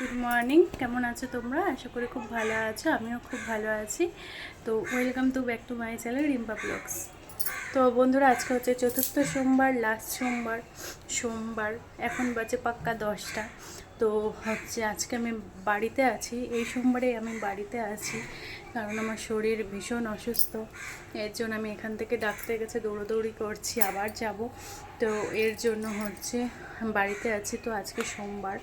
Good morning কেমন আছো তোমরা? আশা করি খুব ভালো আছো। আমিও খুব ভালো আছি। তো welcome to back to my channel Rimpa vlogs তো বন্ধুরা, আজকে হচ্ছে চতুর্থ সোমবার লাস্ট সোমবার সোমবার। এখন বাজে পাক্কা দশটা। তো হচ্ছে আজকে আমি বাড়িতে আছি। এই সোমবারে আমি বাড়িতে আছি কারণ আমার শরীর ভীষণ অসুস্থ। এর জন্য আমি এখান থেকে ডাক্তার কাছে দৌড়োদৌড়ি করছি, আবার যাব। তো এর জন্য হচ্ছে বাড়িতে আছি তো আজকে সোমবার।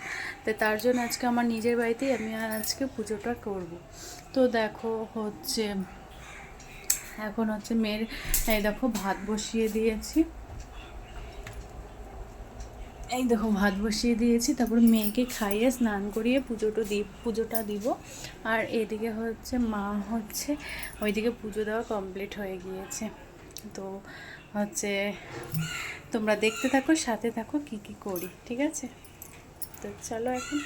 তো তার জন্য আজকে আমার নিজের বাড়িতেই আমি আজকে পুজোটা করব। তো দেখো হচ্ছে এখন হচ্ছে মেয়ের, এই দেখো ভাত বসিয়ে দিয়েছি। এই দেখো, ভাত বসিয়ে দিয়েছি, তারপর মেয়েকে খাইয়ে স্নান করিয়ে পুজোটা দি, পুজোটা দিব। আর এদিকে হচ্ছে, মা হচ্ছে, ওইদিকে পুজো দেওয়া কমপ্লিট হয়ে গিয়েছে। তো হচ্ছে, তোমরা দেখতে থাকো, সাথে থাকো, কি কি করি, ঠিক আছে? তো চলো এখন।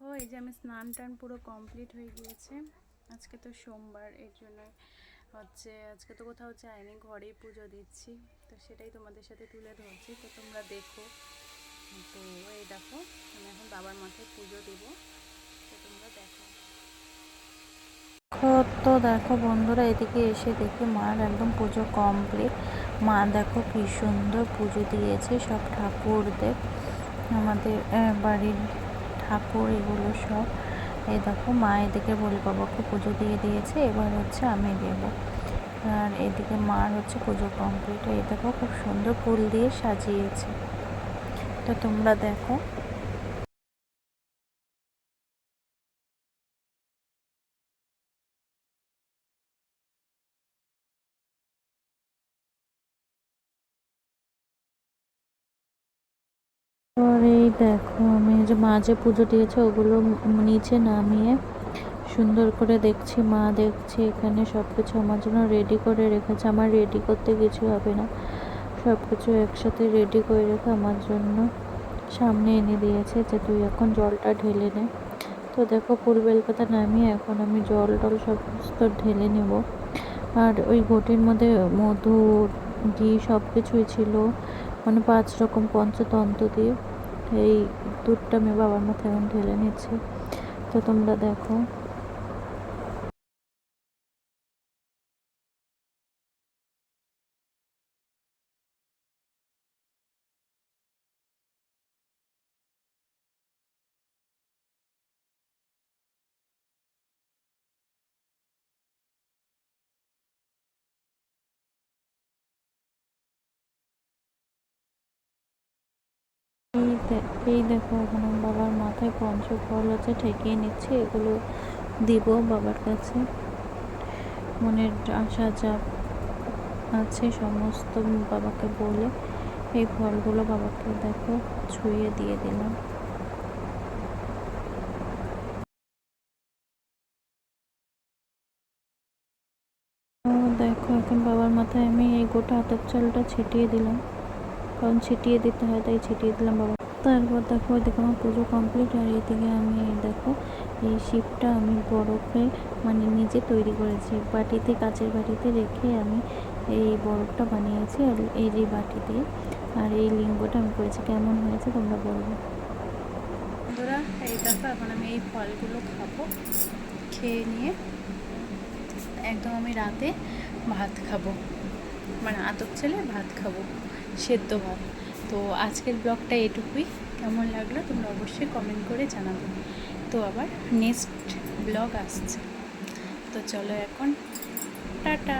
ও, এই যে আমি স্নান টান পুরো কমপ্লিট হয়ে গিয়েছে। আজকে তো সোমবার, এর জন্য হচ্ছে, আজকে তো কোথাও যায়নি ঘরেই পুজো দিচ্ছি। তো সেটাই তোমাদের সাথে তুলে ধরছি। তো তোমরা দেখো। তো এই দেখো, আমি এখন বাবার মাথায় পুজো দেবো। তো তোমরা দেখো। তো দেখো বন্ধুরা, এদিকে এসে দেখি মার একদম পুজো কমপ্লিট মা দেখো কি সুন্দর পুজো দিয়েছে, সব ঠাকুরদের। আমাদের বাড়ির ঠাকুর এগুলো সব। এই দেখো মা এদিকে বলি বাবাকে পুজো দিয়ে দিয়েছে, এবার হচ্ছে আমি দেবো। আর এদিকে মার হচ্ছে পুজো কমপ্লিট এই দেখো খুব সুন্দর ফুল দিয়ে সাজিয়েছে। তো তোমরা দেখো। দেখো, আমি যে মা যে পুজো দিয়েছে, ওগুলো নিচে নামিয়ে সুন্দর করে দেখছি, মা দেখছি এখানে সব কিছু আমার জন্য রেডি করে রেখেছে। আমার রেডি করতে কিছু হবে না। সব কিছু একসাথে রেডি করে রেখে আমার জন্য সামনে এনে দিয়েছে যে তুই এখন জলটা ঢেলে নে। তো দেখো ফুল বেলপাতা নামিয়ে এখন আমি জল টল সমস্ত ঢেলে নেব। আর ওই ঘটির মধ্যে মধু, ঘি সব কিছুই ছিল। মানে পাঁচ রকম পঞ্চতন্ত্র দিয়ে এই দুধটা আমি বাবার মাথায় এখন ঢেলে নিচ্ছি। তো তোমরা দেখো। এই দেখো, এখন বাবার মাথায় পঞ্চফল আছে ঠেকিয়ে নিচ্ছি, এগুলো দিব বাবার কাছে। মনের আশা যা আছে সমস্ত বাবাকে বলে এই ফলগুলো বাবাকে দেখো, ছুঁয়ে দিয়ে দিলাম। দেখো, এখন বাবার মাথায় আমি এই গোটা আতপ চালটা ছিটিয়ে দিলাম। কারণ ছিটিয়ে দিতে হয়, তাই ছিটিয়ে দিলাম বাবা। তারপর দেখো এদিকে আমার পুজো কমপ্লিট আর এইদিকে আমি দেখো, এই শিবটা আমি বরফে মানে নিজে তৈরি করেছি। বাটিতে, কাচের বাটিতে রেখে আমি এই বরফটা বানিয়েছি আর এই যে বাটি দিয়ে আর এই লিঙ্গটা আমি করেছি। কেমন হয়েছে তোমরা বলবে বন্ধুরা, এই দেখো, এখন আমি এই ফলগুলো খাব, খেয়ে নিয়ে একদম আমি রাতে ভাত খাব। মানে আতপ ছেলে, ভাত খাব, সেদ্ধ ভাত। তো আজকের ব্লগটা এটুকুই। কেমন লাগল তোমরা অবশ্যই কমেন্ট করে জানাব। তো আবার নেক্সট ব্লগ আসছে। তো চলো এখন, টাটা!